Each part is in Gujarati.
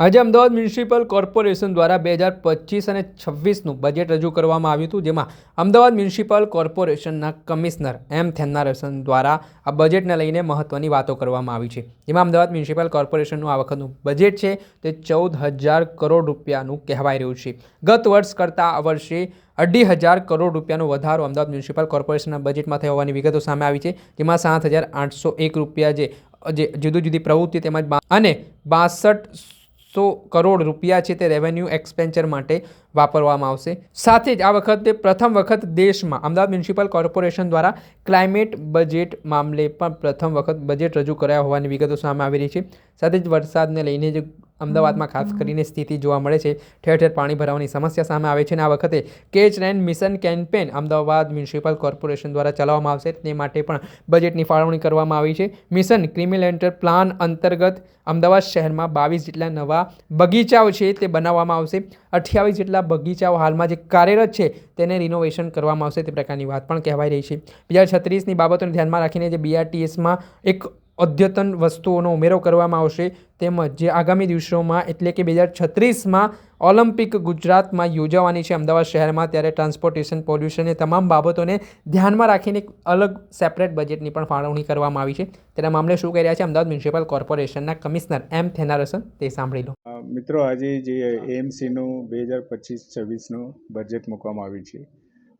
આજે અમદાવાદ મ્યુનિસિપલ કોર્પોરેશન દ્વારા બે હજાર પચીસ અને છવ્વીસનું બજેટ રજૂ કરવામાં આવ્યું હતું, જેમાં અમદાવાદ મ્યુનિસિપલ કોર્પોરેશનના કમિશનર એમ થેન્નારસન દ્વારા આ બજેટને લઈને મહત્ત્વની વાતો કરવામાં આવી છે. જેમાં અમદાવાદ મ્યુનિસિપલ કોર્પોરેશનનું આ વખતનું બજેટ છે તે ચૌદ હજાર કરોડ રૂપિયાનું કહેવાઈ રહ્યું છે. ગત વર્ષ કરતાં આ વર્ષે અઢી હજાર કરોડ રૂપિયાનો વધારો અમદાવાદ મ્યુનિસિપલ કોર્પોરેશનના બજેટમાં થયો હોવાની વિગતો સામે આવી છે, જેમાં સાત હજાર આઠસો એક રૂપિયા જે જે જુદી જુદી પ્રવૃત્તિ તેમજ અને બાસઠ સો કરોડ રૂપિયા છે તે રેવન્યુ એક્સપેન્ચર માટે વાપરવામાં આવશે. સાથે જ આ વખતે પ્રથમ વખત દેશમાં અમદાવાદ મ્યુનિસિપલ કોર્પોરેશન દ્વારા ક્લાઇમેટ બજેટ મામલે પણ પ્રથમ વખત બજેટ રજૂ કરાયા હોવાની વિગતો સામે આવી રહી છે. સાથે જ વરસાદને લઈને જે અમદાવાદમાં ખાસ કરીને સ્થિતિ જોવા મળે છે. ઠેર ઠેર પાણી ભરાવાની સમસ્યા સામે આવે છે અને આ વખતે catch rain mission campaign Ahmedabad Municipal Corporation દ્વારા ચલાવવામાં આવશે. તે માટે પણ બજેટની ફાળવણી કરવામાં આવી છે. મિશન ક્રિમિલેન્ટર પ્લાન અંતર્ગત અમદાવાદ શહેરમાં બાવીસ જેટલા નવા બગીચાઓ છે તે બનાવવામાં આવશે. અઠ્યાવીસ જેટલા બગીચાઓ હાલમાં જે કાર્યરત છે તેને રિનોવેશન કરવામાં આવશે તે પ્રકારની વાત પણ કહેવાઈ રહી છે. બે હજાર છત્રીસની બાબતોને ધ્યાનમાં રાખીને જે બીઆરટીએસમાં એક અદ્યતન વસ્તુઓનો ઉમેરો કરવામાં આવશે. તેમજ જે આગામી દિવસોમાં એટલે કે બે હજાર છત્રીસમાં ઓલિમ્પિક ગુજરાતમાં યોજાવાની છે અમદાવાદ શહેરમાં, ત્યારે ટ્રાન્સપોર્ટેશન, પોલ્યુશન એ તમામ બાબતોને ધ્યાનમાં રાખીને એક અલગ સેપરેટ બજેટની પણ ફાળવણી કરવામાં આવી છે. તેના મામલે શું કહી રહ્યા છે અમદાવાદ મ્યુનિસિપલ કોર્પોરેશનના કમિશનર એમ થેનારસન, તે સાંભળી લો. મિત્રો, આજે જે એએમસીનું બે હજાર પચીસ છવ્વીસનું બજેટ મૂકવામાં આવ્યું છે.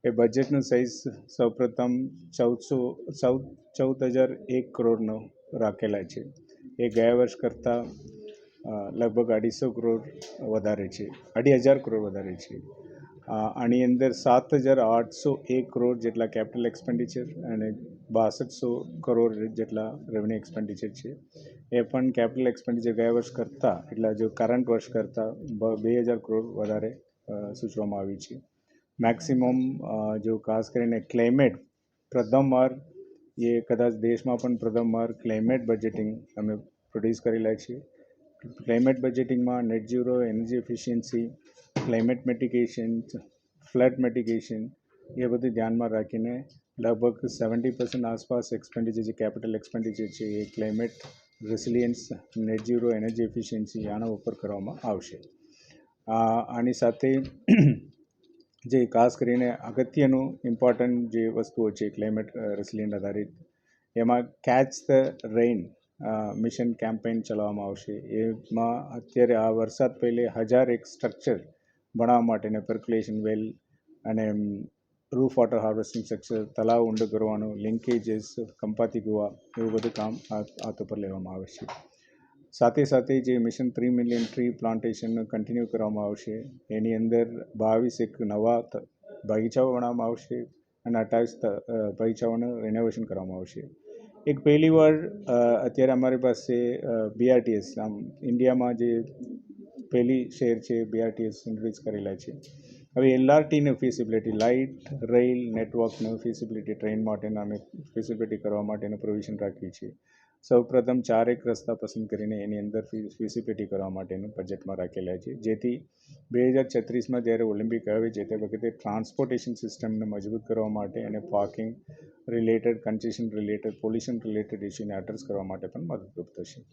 એ બજેટનું સાઇઝ સૌપ્રથમ ચૌદસો, ચૌદ ચૌદ હજાર એક કરોડનો રાખેલા છે. એ ગયા વર્ષ કરતાં લગભગ અઢીસો કરોડ વધારે છે. અઢી હજાર કરોડ વધારે છે. આની અંદર સાત હજાર આઠસો એક કરોડ જેટલા કેપિટલ એક્સપેન્ડિચર અને બાસઠસો કરોડ જેટલા રેવન્યુ એક્સપેન્ડિચર છે. એ પણ કેપિટલ એક્સપેન્ડિચર ગયા વર્ષ કરતાં, એટલે જો કરંટ વર્ષ કરતાં બ- હજાર કરોડ વધારે સૂચવામાં આવી છે. મેક્સિમમ જો ખાસ કરીને ક્લાઇમેટ પ્રથમવાર એ કદાચ દેશમાં પણ પ્રથમવાર ક્લાઇમેટ બજેટિંગ અમે પ્રોડ્યુસ કરેલા છીએ climate બજેટિંગમાં net zero energy efficiency climate mitigation flood mitigation એ બધું ધ્યાનમાં રાખીને લગભગ સેવન્ટી પર્સન્ટ આસપાસ એક્સપેન્ડિચર જે કેપિટલ એક્સપેન્ડિચર છે એ climate resilience net zero energy efficiency આના ઉપર કરવામાં આવશે. આની સાથે જે ખાસ કરીને અગત્યનું ઇમ્પોર્ટન્ટ જે વસ્તુઓ છે ક્લાઇમેટ રેસિલિયન્ટ આધારિત, એમાં catch the rain mission campaign ચલાવવામાં આવશે. એમાં અત્યારે આ વરસાદ પહેલે હજાર એક સ્ટ્રક્ચર બનાવવા માટેને પર્ક્યુલેશન વેલ અને રૂફ વોટર હાર્વેસ્ટિંગ સ્ટ્રક્ચર તળાવ ઊંડો કરવાનું લિંકેજીસ કંપાતી ગોવા એવું બધું કામ હાથ ઉપર લેવામાં આવે છે. સાથે સાથે જે mission three million tree plantation continue કરવામાં આવશે, એની અંદર બાવીસ એક નવા બગીચાઓ બનાવવામાં આવશે અને અઠ્ઠાવીસ બગીચાઓનું રિનોવેશન કરવામાં આવશે. એક પહેલી વાર અત્યારે અમારી પાસે બીઆરટીએસ આમ ઇન્ડિયામાં જે પહેલી શહેર છે બીઆરટીએસ ઇન્ટ્રોડ્યુસ કરેલા છે. હવે એલઆરટીની ફેસિબિલિટી લાઇટ રેલ નેટવર્કનું ફિઝિબિલિટી ટ્રેન માટેના અમે ફિઝિબિલિટી કરવા માટેનું પ્રોવિઝન રાખીએ છીએ. સૌપ્રથમ ચારેક રસ્તા પસંદ કરીને એની અંદર ફિઝિબિલિટી કરવા માટેનું બજેટમાં રાખેલા છે. જેથી બે હજાર છત્રીસમાં જ્યારે ઓલિમ્પિક આવે છે તે વખતે ટ્રાન્સપોર્ટેશન સિસ્ટમને મજબૂત કરવા માટે અને parking related concession related pollution related ઇસ્યુને address કરવા માટે પણ મદદરૂપ થશે.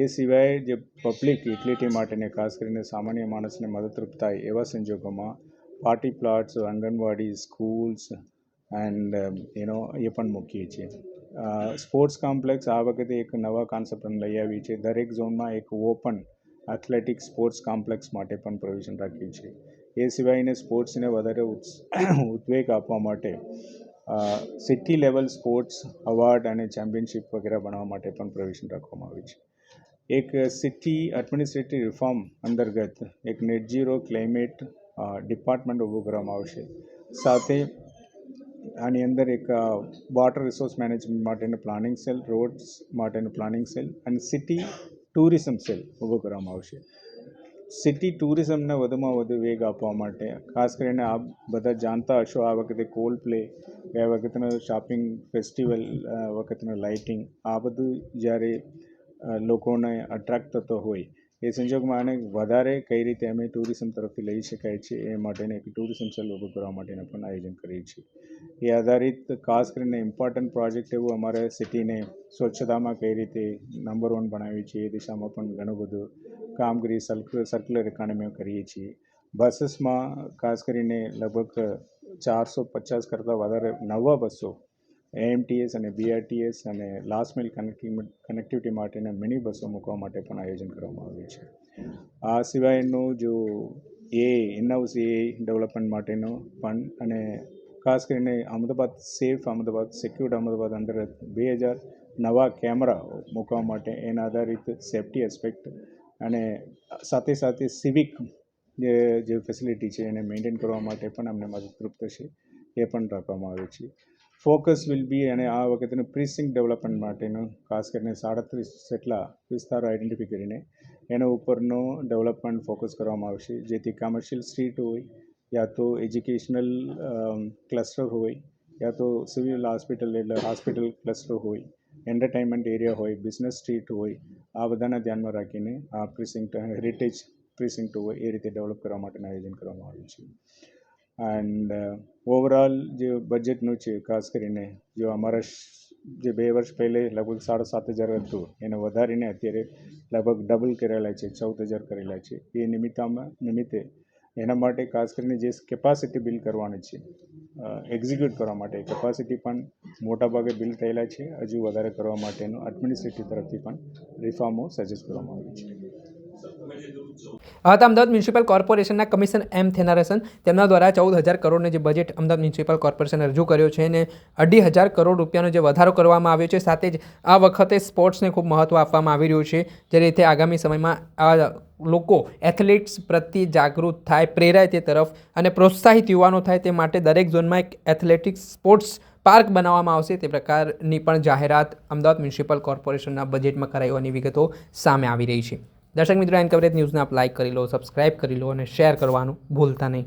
એ સિવાય જે પબ્લિક યુટિલિટી માટેને ખાસ કરીને સામાન્ય માણસને મદદરૂપ થાય એવા સંજોગોમાં party plots anganwadi schools and એનો એ પણ મૂકીએ છીએ. સ્પોર્ટ્સ કોમ્પ્લેક્સ આ વખતે એક નવા કોન્સેપ્ટને લઈ આવી છે. દરેક ઝોનમાં એક ઓપન એથ્લેટિક સ્પોર્ટ્સ કોમ્પ્લેક્સ માટે પણ પ્રોવિઝન રાખ્યું છે. એ સિવાયને સ્પોર્ટ્સને વધારે ઉદ્વેગ આપવા માટે સિટી લેવલ સ્પોર્ટ્સ અવોર્ડ અને ચેમ્પિયનશિપ વગેરે બનાવવા માટે પણ પ્રોવિઝન રાખવામાં આવ્યું છે. એક સિટી એડમિનિસ્ટ્રેટિવ રિફોર્મ અંતર્ગત એક નેટ ઝીરો ક્લાઇમેટ ડિપાર્ટમેન્ટ ઊભું કરવામાં આવશે. સાથે આની અંદર એક વોટર રિસોર્સ મેનેજમેન્ટ માટેનું પ્લાનિંગ સેલ રોડ્સ માટેનું પ્લાનિંગ સેલ અને સિટી ટુરિઝમ સેલ ઊભો કરવામાં આવશે. સિટી ટુરિઝમને વધુમાં વધુ વેગ આપવા માટે, ખાસ કરીને આપ બધા જાણતા હશો આ વખતે કોલ્ડ પ્લે ગયા વખતનો શોપિંગ ફેસ્ટિવલ વખતનું લાઇટિંગ આ બધું જ્યારે લોકોને અટ્રેક્ટ થતો હોય, એ સંજોગમાં આને વધારે કઈ રીતે અમે ટુરિઝમ તરફથી લઈ શકાય છે એ માટેને એક ટુરિઝમ સેલ ઊભો કરવા માટેનું પણ આયોજન કરીએ છીએ. એ આધારિત ખાસ કરીને ઇમ્પોર્ટન્ટ પ્રોજેક્ટ એવું અમારે સિટીને સ્વચ્છતામાં કઈ રીતે નંબર વન બનાવી છે, એ દિશામાં પણ ઘણું બધું કામગીરી સર્ક્યુલર ઇકોનોમી કરીએ છીએ. બસીસમાં ખાસ કરીને લગભગ ચારસો પચાસ કરતાં વધારે નવા બસો એએમટીએસ અને બીઆરટીએસ અને લાસ્ટ મિલ કનેક્ટિવિટી માટેના મિની બસો મૂકવા માટે પણ આયોજન કરવામાં આવ્યું છે. આ સિવાયનું જો એ ઇનહાઉસ એ ડેવલપમેન્ટ માટેનો પણ અને ખાસ કરીને અમદાવાદ સેફ અમદાવાદ સિક્યુર્ડ અમદાવાદ અંદર બે હજાર નવા કેમેરા મૂકવા માટે એના આધારિત સેફ્ટી એસ્પેક્ટ અને સાથે સાથે સિવિક જે જે ફેસિલિટી છે એને મેન્ટેન કરવા માટે પણ અમને મદદરૂપ થશે, એ પણ રાખવામાં આવે છે. ફોકસ વિલ બી અને આ વખતેનું પ્રિસિંગ ડેવલપમેન્ટ માટેનું ખાસ કરીને સાડત્રીસ જેટલા વિસ્તારો આઈડેન્ટિફાઈ કરીને એના ઉપરનો ડેવલપમેન્ટ ફોકસ કરવામાં આવશે. જેથી કમર્શિયલ સ્ટ્રીટ હોય યા તો એજ્યુકેશનલ ક્લસ્ટર હોય યા તો સિવિલ હોસ્પિટલ એટલે હોસ્પિટલ ક્લસ્ટર હોય એન્ટરટેનમેન્ટ એરિયા હોય બિઝનેસ સ્ટ્રીટ હોય આ બધાના ધ્યાનમાં રાખીને આ પ્રિસિંક્ટ હેરિટેજ પ્રિસિંક્ટ હોય એ રીતે ડેવલપ કરવા માટેનું આયોજન કરવામાં આવ્યું છે એન્ડ ઓવરઓલ જે બજેટનું છે ખાસ કરીને જો અમારા જે બે વર્ષ પહેલે લગભગ સાડા સાત હજાર હતું, એને વધારીને અત્યારે લગભગ ડબલ કરેલા છે, ચૌદ હજાર કરેલા છે. એ નિમિત્તામાં, નિમિત્તે એના માટે ખાસ કરીને જે કેપાસિટી બિલ્ડ કરવાની છે એક્ઝિક્યુટ કરવા માટે કેપાસિટી પણ મોટાભાગે બિલ્ડ થયેલા છે. હજુ વધારે કરવા માટેનું એડમિનિસ્ટ્રેટિવ તરફથી પણ રિફોર્મો સજેસ્ટ કરવામાં આવ્યું છે. હતા અમદાવાદ મ્યુનિસિપલ કોર્પોરેશનના કમિશન એમ થેનારસન તેમના દ્વારા ચૌદ હજાર કરોડનું જે બજેટ અમદાવાદ મ્યુનિસિપલ કોર્પોરેશને રજૂ કર્યો છે અને અઢી હજાર કરોડ રૂપિયાનો જે વધારો કરવામાં આવ્યો છે, સાથે જ આ વખતે સ્પોર્ટ્સને ખૂબ મહત્ત્વ આપવામાં આવી રહ્યું છે. જે રીતે આગામી સમયમાં આ લોકો એથ્લેટ્સ પ્રત્યે જાગૃત થાય, પ્રેરાય તે તરફ અને પ્રોત્સાહિત યુવાનો થાય તે માટે દરેક ઝોનમાં એક એથ્લેટિક્સ સ્પોર્ટ્સ પાર્ક બનાવવામાં આવશે. તે પ્રકારની પણ જાહેરાત અમદાવાદ મ્યુનિસિપલ કોર્પોરેશનના બજેટમાં કરાઈ હોવાની વિગતો સામે આવી રહી છે. દર્શક મિત્રો એન કવરેજ ન્યૂઝને આપ લાઇક કરી લો સબસ્ક્રાઇબ કરી લો અને શેર કરવાનું ભૂલતા નહીં.